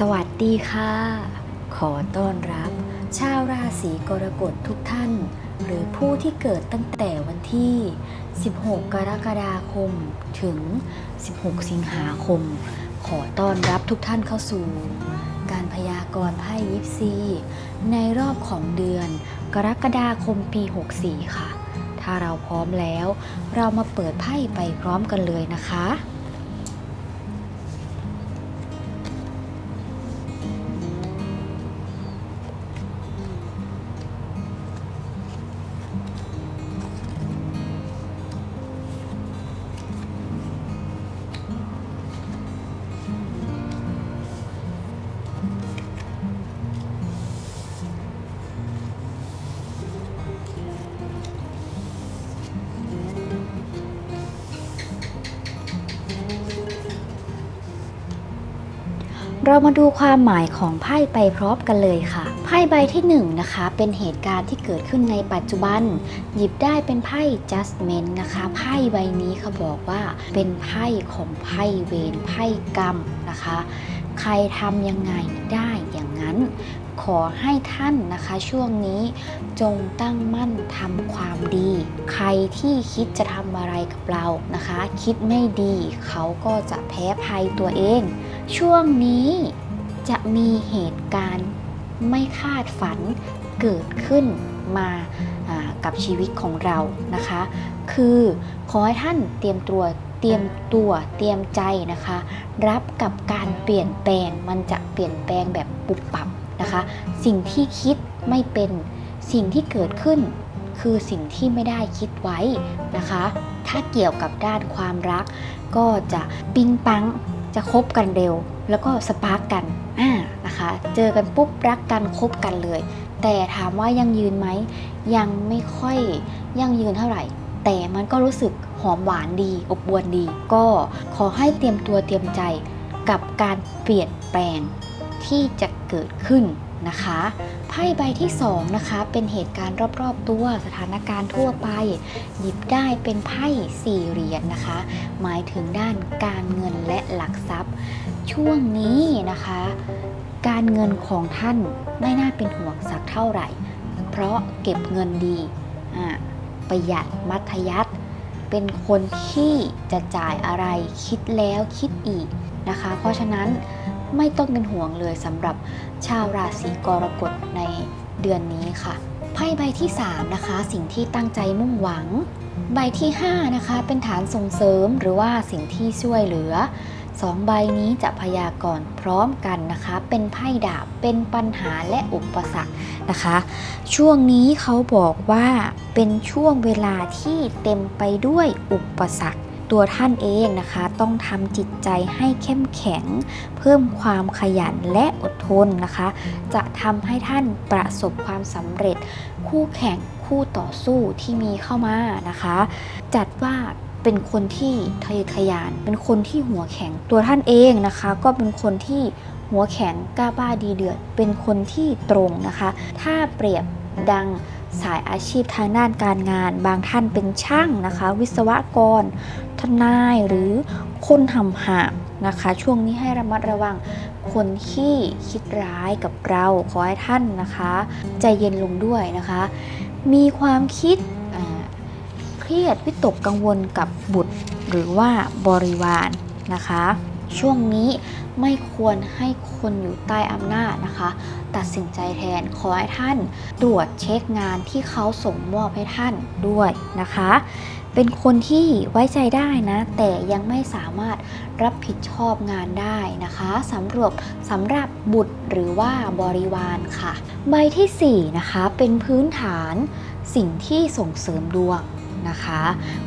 สวัสดีค่ะ ขอต้อนรับ ชาวราศีกรกฎทุกท่าน หรือผู้ที่เกิดตั้งแต่วันที่ 16 กรกฎาคม ถึง 16 สิงหาคม ขอต้อนรับทุกท่านเข้าสู่ การพยากรณ์ไพ่ยิปซี ในรอบของเดือน กรกฎาคมปี 64 ค่ะ ถ้าเราพร้อมแล้ว เรามาเปิดไพ่ไปพร้อมกันเลยนะคะ เรามาดูความหมายของไพ่ไปพร้อมกันเลยค่ะ ไพ่ใบที่1นงนะคะ เป็นเหตุการณ์ที่เกิดขึ้นในปัจจุบัน หยิบได้เป็นไพ่ judgment นะคะ ไพ่ใบนี้เขาบอกว่าเป็นไพ่ของไพ่เวรไพ่กรรมนะคะ ใครทำยังไงได้อย่างนั้น ขอให้ท่านนะคะช่วงนี้จงตั้งมั่นทำความดี ใครที่คิดจะทำอะไรกับเรานะคะ คิดไม่ดีเขาก็จะแพ้ภัยตัวเอง ช่วงนี้จะมีเหตุการณ์ไม่คาดฝันเกิดขึ้นมากับชีวิตของเรานะคะ คือขอให้ท่านเตรียมตัวเตรียมตัวเตรียมใจนะคะ รับกับการเปลี่ยนแปลงมันจะเปลี่ยนแปลงแบบปุบปับนะคะ สิ่งที่คิดไม่เป็นสิ่งที่เกิดขึ้นคือสิ่งที่ไม่ได้คิดไว้นะคะ ถ้าเกี่ยวกับด้านความรักก็จะปิ๊งปัง จะคบกันเร็ว แล้วก็สปาร์กกันอ่านะคะ เจอกันปุ๊บรักกันคบกันเลย แต่ถามว่ายังยืนไหมยังไม่ค่อยยังยืนเท่าไหร่ แต่มันก็รู้สึกหอมหวานดี อบอวลดี ก็ขอให้เตรียมตัวเตรียมใจกับการเปลี่ยนแปลงที่จะเกิดขึ้น นะคะ ไพ่ใบที่สองนะคะ เป็นเหตุการณ์รอบๆตัวสถานการณ์ทั่วไป หยิบได้เป็นไพ่สี่เหรียญนะคะ หมายถึงด้านการเงินและหลักทรัพย์ ช่วงนี้นะคะ การเงินของท่านไม่น่าเป็นห่วงสักเท่าไหร่ เพราะเก็บเงินดีประหยัดมัธยัติเป็นคนที่จะจ่ายอะไรคิดแล้วคิดอีกนะคะ เพราะฉะนั้น ไม่ต้องเป็นห่วงเลยสำหรับชาวราศีกรกฎในเดือนนี้ค่ะไพ่ใบที่ 3 นะคะ สิ่งที่ตั้งใจมุ่งหวัง ใบที่ 5 นะคะ เป็นฐานส่งเสริมหรือว่าสิ่งที่ช่วยเหลือสองใบนี้จะพยากรณ์พร้อมกันนะคะ เป็นไพ่ดาบเป็นปัญหาและอุปสรรคนะคะ ช่วงนี้เขาบอกว่าเป็นช่วงเวลาที่เต็มไปด้วยอุปสรรค ตัวท่านเองนะคะ ต้องทำจิตใจให้เข้มแข็ง เพิ่มความขยันและอดทนนะคะ จะทำให้ท่านประสบความสำเร็จ คู่แข่งคู่ต่อสู้ที่มีเข้ามานะคะ จัดว่าเป็นคนที่ทะเยอทะยาน เป็นคนที่หัวแข็งตัวท่านเองนะคะ ก็เป็นคนที่หัวแข็งกล้าบ้าดีเดือด เป็นคนที่ตรงนะคะ ถ้าเปรียบดังสายอาชีพทางด้านการงาน บางท่านเป็นช่างนะคะ วิศวกร นายหรือคนทำหามนะคะ ช่วงนี้ให้ระมัดระวังคนที่คิดร้ายกับเราขอให้ท่านนะคะ ใจเย็นลงด้วยนะคะ มีความคิดเครียดวิตกกังวลกับบุตรหรือว่าบริวารนะคะ ช่วงนี้ไม่ควรให้คนอยู่ใต้อำนาจนะคะ ตัดสินใจแทนขอให้ท่านตรวจเช็คงานที่เขาส่งมอบให้ท่านด้วยนะคะ เป็นคนที่ไว้ใจได้นะ แต่ยังไม่สามารถรับผิดชอบงานได้นะคะสำหรับสำหรับบุตรหรือว่าบริวารค่ะ ใบทีสี่ 4 นะคะ เป็นพื้นฐานสิ่งที่ส่งเสริมดวงนะคะ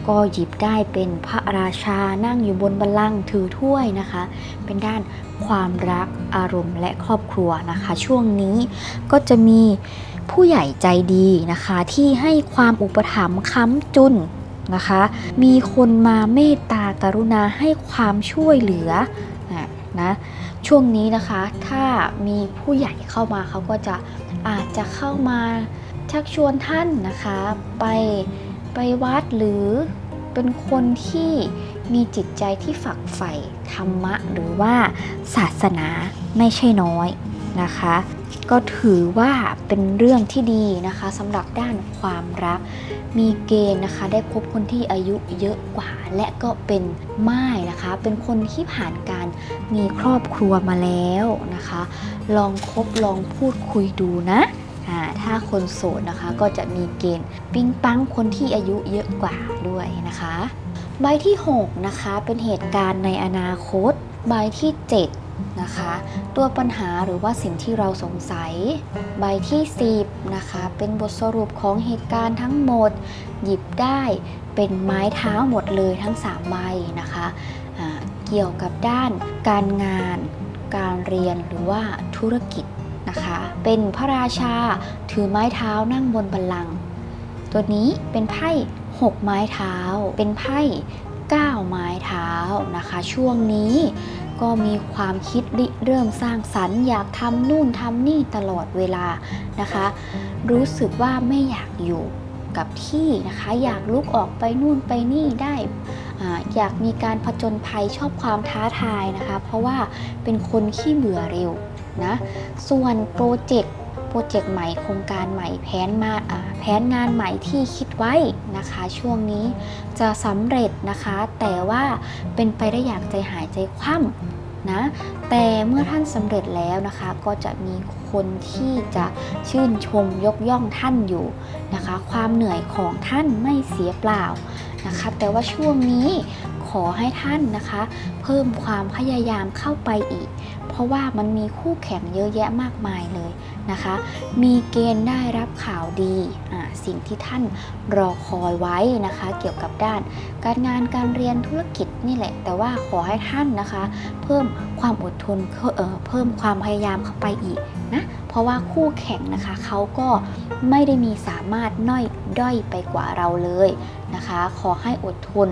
ก็หยิบได้เป็นพระราชานั่งอยู่บนบัลลังก์ถือถ้วยนะคะ เป็นด้านความรักอารมณ์และครอบครัวนะคะ ช่วงนี้ก็จะมีผู้ใหญ่ใจดีนะคะ ที่ให้ความอุปถัมภ์ค้ำจุน นะคะ มีคนมาเมตตากรุณาให้ความช่วยเหลือนะช่วงนี้นะคะถ้ามีผู้ใหญ่เข้ามาเขาก็จะอาจจะเข้ามาชักชวนท่านนะคะ ไปไปวัดหรือเป็นคนที่มีจิตใจที่ฝักใฝ่ธรรมะ หรือว่าศาสนาไม่ใช่น้อยนะคะ ก็ถือว่าเป็นเรื่องที่ดีนะคะสำหรับด้านความรัก มีเกณฑ์นะคะ ได้พบคนที่อายุเยอะกว่า และก็เป็นม่ายนะคะ เป็นคนที่ผ่านการมีครอบครัวมาแล้วนะคะ ลองคบลองพูดคุยดูนะถ้าคนโสดนะคะก็จะมีเกณฑ์ปิ๊งปังคนที่อายุเยอะกว่าด้วยนะคะ ใบที่ 6 นะคะเป็นเหตุการณ์ในอนาคต ใบที่ 7 นะคะ ตัวปัญหาหรือว่าสิ่งที่เราสงสัย ใบที่ 10 นะคะ เป็นบทสรุปของเหตุการณ์ทั้งหมด หยิบได้เป็นไม้เท้าหมดเลยทั้ง 3 ใบนะคะอ่าเกี่ยวกับด้านการงาน การเรียนหรือว่าธุรกิจนะคะ เป็นพระราชาถือไม้เท้านั่งบนบัลลังก์ตัวนี้เป็นไพ่6 ไม้เท้า เป็นไพ่9 ไม้เท้านะคะ ช่วงนี้ ก็มีความคิดริเริ่มสร้างสรรค์อยากทำนู่นทำนี่ตลอดเวลานะคะ รู้สึกว่าไม่อยากอยู่กับที่นะคะ อยากลุกออกไปนู่นไปนี่ได้อาอยากมีการผจญภัยชอบความท้าทายนะคะ เพราะว่าเป็นคนขี้เบื่อเร็วนะ ส่วนโปรเจกต์ โปรเจกต์ใหม่โครงการใหม่แผนมาแผนงานใหม่ที่คิดไว้นะคะ ช่วงนี้จะสำเร็จนะคะ แต่ว่าเป็นไปได้อย่างใจหายใจคว่ำนะแต่เมื่อท่านสำเร็จแล้วนะคะ ก็จะมีคนที่จะชื่นชมยกย่องท่านอยู่นะคะ ความเหนื่อยของท่านไม่เสียเปล่านะคะ แต่ว่าช่วงนี้ขอให้ท่านนะคะ เพิ่มความพยายามเข้าไปอีก เพราะว่ามันมีคู่แข่งเยอะแยะมากมายเลยนะคะ มีเกณฑ์ได้รับข่าวดีอ่าสิ่งที่ท่านรอคอยไว้นะคะ เกี่ยวกับด้าน การงานการเรียนธุรกิจนี่แหละ แต่ว่าขอให้ท่านนะคะ เพิ่มความอดทนเเพิ่มความพยายามเข้าไปอีกนะ ราะว่าคู่แข่งนะคะเขาก็ไม่ได้มีสามารถน้อยด้อยไปกว่าเราเลยนะคะ ขอให้อดทน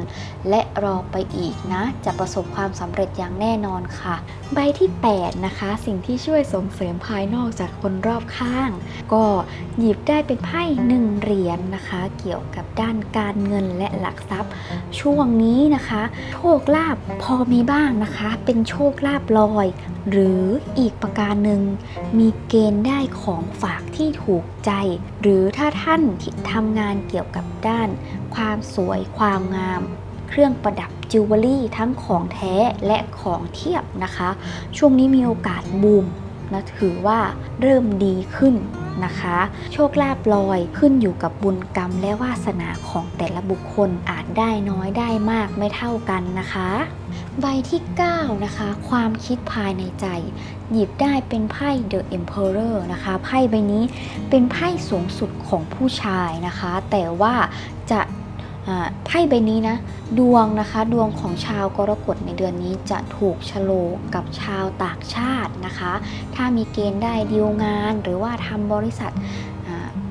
และรอไปอีกนะ จะประสบความสำเร็จอย่างแน่นอนค่ะ ใบที่ 8 นะคะ สิ่งที่ช่วยส่งเสริมภายนอกจากคนรอบข้าง ก็หยิบได้เป็นไพ่หนึ่งเหรียญนะคะ เกี่ยวกับด้านการเงินและหลักทรัพย์ ช่วงนี้นะคะ โชคลาภพอมีบ้างนะคะ เป็นโชคลาภลอย หรืออีกประการหนึ่งมีเกณฑ์ได้ของฝากที่ถูกใจ หรือถ้าท่านที่ทำงานเกี่ยวกับด้าน ความสวยความงาม เครื่องประดับจิวเวลรี่ทั้งของแท้และของเทียบนะคะ ช่วงนี้มีโอกาสบูมนะถือว่าเริ่มดีขึ้น นะคะ โชคลาภลอยขึ้นอยู่กับบุญกรรมและวาสนาของแต่ละบุคคลอาจได้น้อยได้มากไม่เท่ากันนะคะ ใบที่ 9 นะคะ ความคิดภายในใจ หยิบได้เป็นไพ่ The Emperor นะคะ ไพ่ใบนี้เป็นไพ่สูงสุดของผู้ชายนะคะ แต่ว่าจะ ไพ่ใบนี้นะ ดวงนะคะ ดวงของชาวกรกฎในเดือนนี้จะถูกชะโลกกับชาวต่างชาตินะคะ ถ้ามีเกณฑ์ได้ดีลงาน หรือว่าทำบริษัท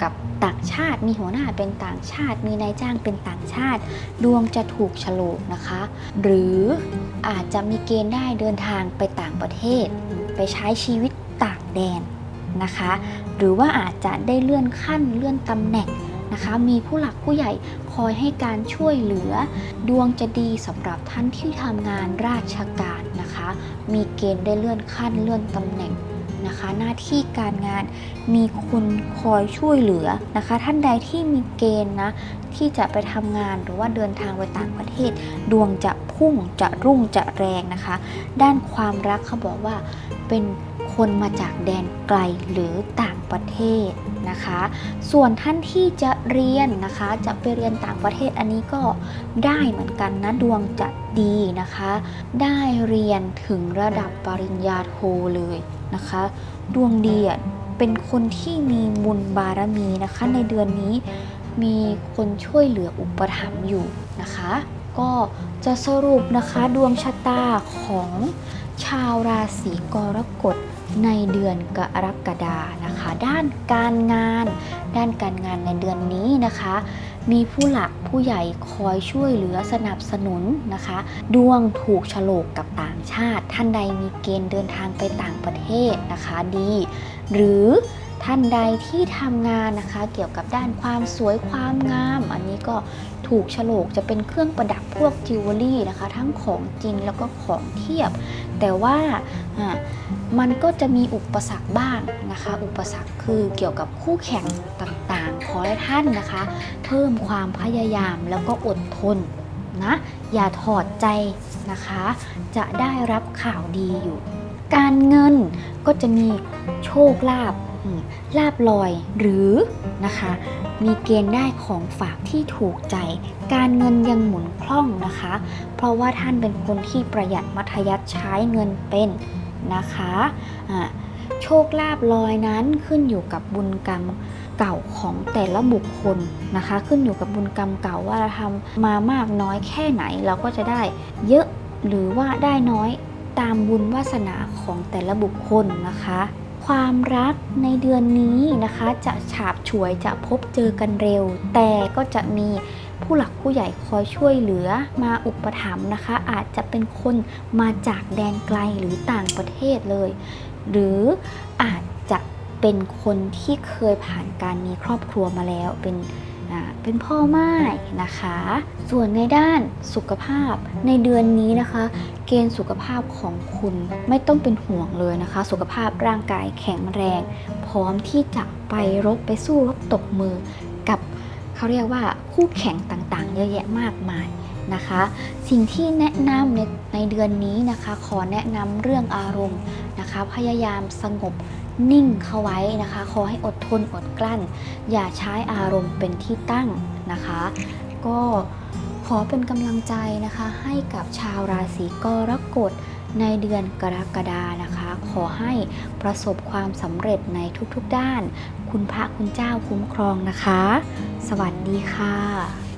กับต่างชาติ มีหัวหน้าเป็นต่างชาติ มีนายจ้างเป็นต่างชาติ ดวงจะถูกฉลกนะคะ หรืออาจจะมีเกณฑ์ได้เดินทางไปต่างประเทศ ไปใช้ชีวิตต่างแดนนะคะ หรือว่าอาจจะได้เลื่อนขั้นเลื่อนตำแหน่ง นะคะ มีผู้หลักผู้ใหญ่คอยให้การช่วยเหลือ ดวงจะดีสำหรับท่านที่ทำงานราชการนะคะ มีเกณฑ์ได้เลื่อนขั้นเลื่อนตำแหน่งนะคะหน้าที่การงานมีคนคอยช่วยเหลือนะคะ ท่านใดที่มีเกณฑ์นะที่จะไปทำงานหรือว่าเดินทางไปต่างประเทศ ดวงจะพุ่งจะรุ่งจะแรงนะคะ ด้านความรักเขาบอกว่าเป็นคนมาจากแดนไกลหรือต่างประเทศ นะคะ ส่วนท่านที่จะเรียนนะคะ จะไปเรียนต่างประเทศอันนี้ก็ได้เหมือนกันนะดวงจะดีนะคะ ได้เรียนถึงระดับปริญญาโทเลยนะคะ ดวงดีอะเป็นคนที่มีบุญบารมีนะคะ ในเดือนนี้มีคนช่วยเหลืออุปถัมภ์อยู่นะคะ ก็จะสรุปนะคะดวงชะตาของชาวราศีกรกฎ ในเดือนกรกฎานะคะ ด้านการงาน ด้านการงานในเดือนนี้นะคะ มีผู้หลักผู้ใหญ่คอยช่วยเหลือสนับสนุนนะคะ ดวงถูกฉลกกับต่างชาติ ท่านใดมีเกณฑ์เดินทางไปต่างประเทศนะคะดี หรือ ท่านใดที่ทำงานนะคะ เกี่ยวกับด้านความสวยความงาม อันนี้ก็ถูกฉลกจะเป็นเครื่องประดับพวกจิวเวลรี่นะคะ ทั้งของจริงแล้วก็ของเทียบ แต่ว่าอะมันก็จะมีอุปสรรคบ้างนะคะ อุปสรรคคือเกี่ยวกับคู่แข่งต่างๆ ขอให้ท่านนะคะ เพิ่มความพยายามแล้วก็อดทนนะ อย่าถอดใจนะคะ จะได้รับข่าวดีอยู่ การเงินก็จะมีโชคลาภ ลาบลอยหรือนะคะ มีเกณฑ์ได้ของฝากที่ถูกใจ การเงินยังหมุนคล่องนะคะ เพราะว่าท่านเป็นคนที่ประหยัดมัธยัติใช้เงินเป็นนะคะะโชคลาภลอยนั้นขึ้นอยู่กับบุญกรรมเก่าของแต่ละบุคคลนะคะ ขึ้นอยู่กับบุญกรรมเก่าว่าเราทำมามากน้อยแค่ไหนเราก็จะได้เยอะหรือว่าได้น้อยตามบุญวาสนาของแต่ละบุคคลนะคะ ความรักในเดือนนี้นะคะจะฉาบฉวยจะพบเจอกันเร็ว แต่ก็จะมีผู้หลักผู้ใหญ่คอยช่วยเหลือมาอุปถัมภ์นะคะ อาจจะเป็นคนมาจากแดนไกลหรือต่างประเทศเลย หรืออาจจะเป็นคนที่เคยผ่านการมีครอบครัวมาแล้วเป็น อ่าเป็นพ่อไม้นะคะ ส่วนในด้านสุขภาพในเดือนนี้นะคะ เกณฑ์สุขภาพของคุณไม่ต้องเป็นห่วงเลยนะคะ สุขภาพร่างกายแข็งแรง พร้อมที่จะไปรบไปสู้รบตบมือกับเขาเรียกว่าคู่แข่งต่างๆ เยอะแยะมากมายนะคะ สิ่งที่แนะนำในในเดือนนี้นะคะ ขอแนะนำเรื่องอารมณ์นะคะ พยายามสงบ นิ่งเข้าไว้นะคะ ขอให้อดทนอดกลั้น อย่าใช้อารมณ์เป็นที่ตั้งนะคะ ก็ขอเป็นกำลังใจนะคะ ให้กับชาวราศีกรกฎในเดือนกรกฎานะคะ ขอให้ประสบความสำเร็จในทุกๆด้าน คุณพระคุณเจ้าคุ้มครองนะคะ สวัสดีค่ะ